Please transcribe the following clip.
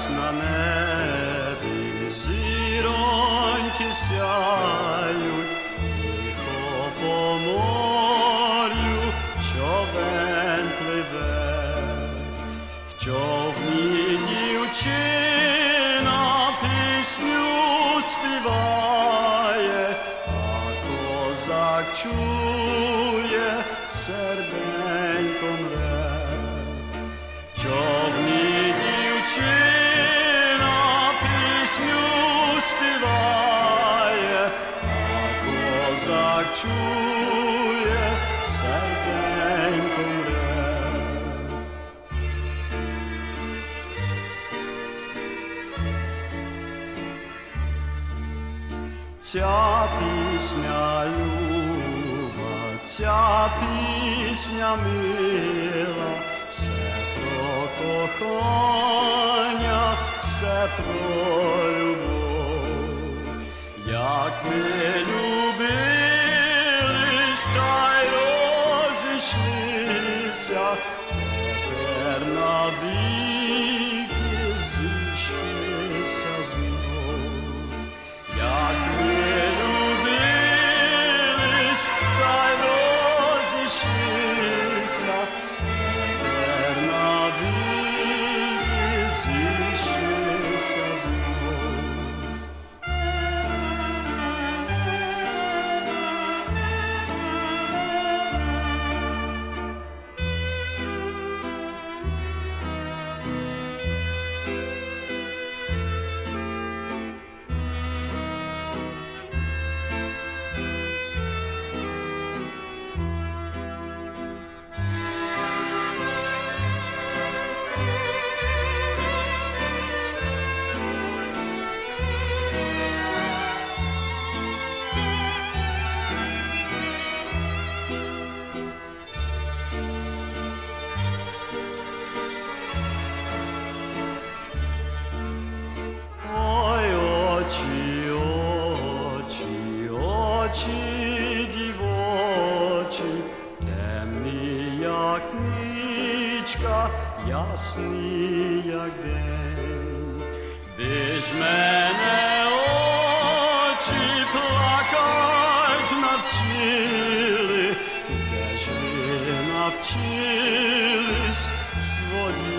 місяць на небі, зіроньки сяють, тихо по морю човен пливе, в човні дівчина пісню співає, а козак чує, серденько чує, серденько мре. Ця пісня люба, ця пісня мила, все про кохання, все про Stai los ich lisa, eterna vita. очі дівочі, темні, як нічка, ясні, як день, де ж мене очі плакать навчили, де ж ви навчились свої.